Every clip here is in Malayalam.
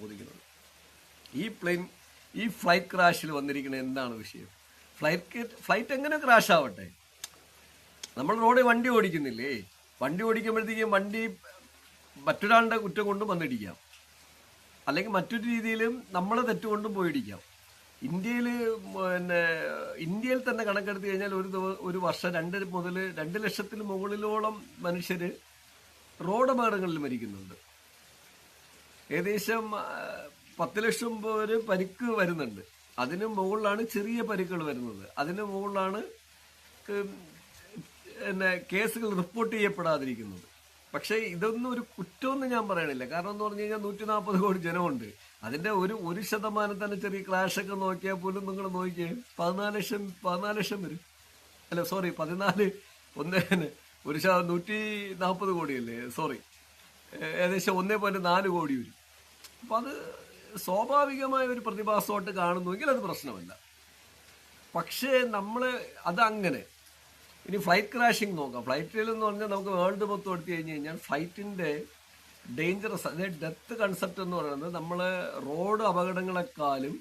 ചോദിക്കുന്നത്. ഈ പ്ലെയിൻ ഈ ഫ്ലൈറ്റ് ക്രാഷിൽ വന്നിരിക്കുന്ന എന്താണ് വിഷയം? ഫ്ലൈറ്റ് ഫ്ലൈറ്റ് എങ്ങനെ ക്രാഷ് ആവട്ടെ? നമ്മൾ റോഡിൽ വണ്ടി ഓടിക്കുന്നില്ലേ? വണ്ടി ഓടിക്കുമ്പോഴത്തേക്കും വണ്ടി മറ്റൊരാളുടെ കുറ്റം കൊണ്ടും വന്നിടിക്കാം. അല്ലെങ്കിൽ മറ്റൊരു രീതിയിലും നമ്മളെ തെറ്റുകൊണ്ടും പോയിടിക്കാം. ഇന്ത്യയിൽ പിന്നെ ഇന്ത്യയിൽ തന്നെ കണക്കെടുത്ത് കഴിഞ്ഞാൽ ഒരു ഒരു വർഷം രണ്ട് മുതൽ രണ്ട് ലക്ഷത്തിന് മുകളിലോളം മനുഷ്യർ റോഡ് അപകടങ്ങളിൽ മരിക്കുന്നുണ്ട്. ഏകദേശം പത്ത് ലക്ഷം പേര് പരിക്ക് വരുന്നുണ്ട്. അതിന് മുകളിലാണ് ചെറിയ പരിക്കുകൾ വരുന്നത്. അതിന് മുകളിലാണ് പിന്നെ കേസുകൾ റിപ്പോർട്ട് ചെയ്യപ്പെടാതിരിക്കുന്നത്. പക്ഷേ ഇതൊന്നും ഒരു കുറ്റമൊന്നും ഞാൻ പറയണില്ല. കാരണം എന്ന് പറഞ്ഞു കഴിഞ്ഞാൽ നൂറ്റി നാൽപ്പത് കോടി ജനമുണ്ട്. അതിന്റെ ഒരു ഒരു ശതമാനം തന്നെ ചെറിയ ക്രാഷ് ഒക്കെ നോക്കിയാൽ പോലും നിങ്ങൾ നോക്കിയേ പതിനാല് ലക്ഷം പതിനാല് ലക്ഷം വരും. അല്ല സോറി പതിനാല് ഒന്ന് ഒരു നൂറ്റി നാൽപ്പത് കോടിയല്ലേ? സോറി ഏകദേശം ഒന്നേ പോയിന്റ് നാല് കോടി വരും. അപ്പൊ അത് സ്വാഭാവികമായ ഒരു പ്രതിഭാസമായിട്ട് കാണുന്നുവെങ്കിൽ അത് പ്രശ്നമല്ല. പക്ഷേ നമ്മൾ അത് അങ്ങനെ ഇനി ഫ്ലൈറ്റ് ക്രാഷിംഗ് നോക്കാം. ഫ്ലൈറ്റിൽ എന്ന് പറഞ്ഞാൽ നമുക്ക് വേൾഡ് മൊത്തം എടുത്തു കഴിഞ്ഞ് കഴിഞ്ഞാൽ ഫ്ലൈറ്റിന്റെ ഡേഞ്ചറസ് അതായത് ഡെത്ത് കൺസെപ്റ്റ് എന്ന് പറയുന്നത് നമ്മൾ റോഡ് അപകടങ്ങളെക്കാളും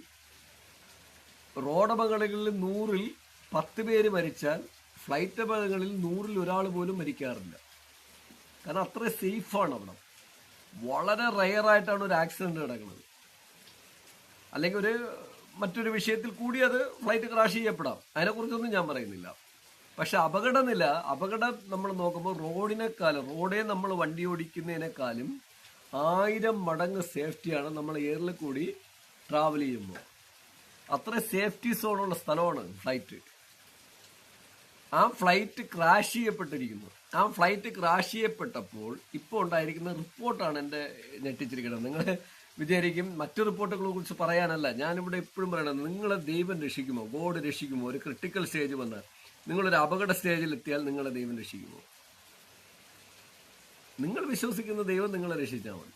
റോഡ് അപകടങ്ങളിൽ നൂറിൽ പത്ത് പേര് മരിച്ചാൽ ഫ്ലൈറ്റ് അപകടങ്ങളിൽ നൂറിൽ ഒരാൾ പോലും മരിക്കാറില്ല. കാരണം അത്രയും സേഫാണ് അവിടെ. വളരെ റയർ ആയിട്ടാണ് ഒരു ആക്സിഡന്റ് നടക്കുന്നത്. അല്ലെങ്കിൽ ഒരു മറ്റൊരു വിഷയത്തിൽ കൂടി അത് ഫ്ലൈറ്റ് ക്രാഷ് ചെയ്യപ്പെടാം. അതിനെക്കുറിച്ചൊന്നും ഞാൻ പറയുന്നില്ല. പക്ഷെ അപകടനില അപകടം നമ്മൾ നോക്കുമ്പോൾ റോഡിനേക്കാളും റോഡേ നമ്മൾ വണ്ടി ഓടിക്കുന്നതിനേക്കാളും ആയിരം മടങ്ങ് സേഫ്റ്റിയാണ് നമ്മൾ എയറിൽ കൂടി ട്രാവൽ ചെയ്യുമ്പോൾ. അത്ര സേഫ്റ്റി സോണുള്ള സ്ഥലമാണ് ഫ്ലൈറ്റ് ആ ഫ്ലൈറ്റ് ക്രാഷ് ചെയ്യപ്പെട്ടിരിക്കുന്നു ആ ഫ്ലൈറ്റ് ക്രാഷ് ചെയ്യപ്പെട്ടപ്പോൾ ഇപ്പോൾ ഉണ്ടായിരിക്കുന്ന റിപ്പോർട്ടാണ് എന്റെ ഞെട്ടിച്ചിരിക്കുന്നത്. നിങ്ങൾ വിചാരിക്കും മറ്റു റിപ്പോർട്ടുകളെ കുറിച്ച് പറയാനല്ല ഞാനിവിടെ എപ്പോഴും പറയണത് നിങ്ങളെ ദൈവം രക്ഷിക്കുമോ? ഗോഡ് രക്ഷിക്കുമോ? ഒരു ക്രിട്ടിക്കൽ സ്റ്റേജ് വന്ന് നിങ്ങളൊരു അപകട സ്റ്റേജിൽ എത്തിയാൽ നിങ്ങളെ ദൈവം രക്ഷിക്കുമോ? നിങ്ങൾ വിശ്വസിക്കുന്ന ദൈവം നിങ്ങളെ രക്ഷിച്ചാൽ മതി.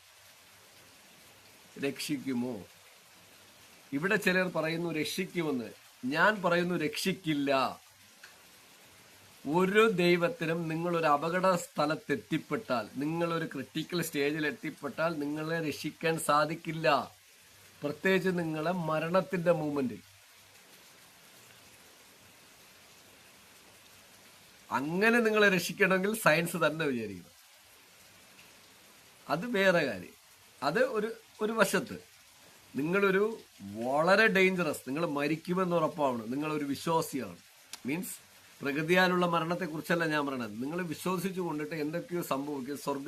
രക്ഷിക്കുമോ? ഇവിടെ ചിലർ പറയുന്നു രക്ഷിക്കുമെന്ന്. ഞാൻ പറയുന്നു രക്ഷിക്കില്ല. ഒരു ദൈവത്തിനും നിങ്ങൾ ഒരു അപകട സ്ഥലത്ത് എത്തിപ്പെട്ടാൽ നിങ്ങൾ ഒരു ക്രിട്ടിക്കൽ സ്റ്റേജിൽ എത്തിപ്പെട്ടാൽ നിങ്ങളെ രക്ഷിക്കാൻ സാധിക്കില്ല. പ്രത്യേകിച്ച് നിങ്ങളെ മരണത്തിന്റെ മൂമെന്റിൽ അങ്ങനെ നിങ്ങളെ രക്ഷിക്കണമെങ്കിൽ സയൻസ് തന്നെ വിചാരിക്കണം. അത് വേറെ കാര്യം. അത് ഒരു ഒരു വശത്ത് നിങ്ങളൊരു വളരെ ഡേഞ്ചറസ് നിങ്ങൾ മരിക്കുമെന്ന് ഉറപ്പാണ് നിങ്ങളൊരു വിശ്വാസിയാണ്. മീൻസ് പ്രകൃതിയാലുള്ള മരണത്തെക്കുറിച്ചല്ല ഞാൻ പറയണത്. നിങ്ങൾ വിശ്വസിച്ചു കൊണ്ടിട്ട് എന്തൊക്കെയോ സംഭവിക്കും. സ്വർഗ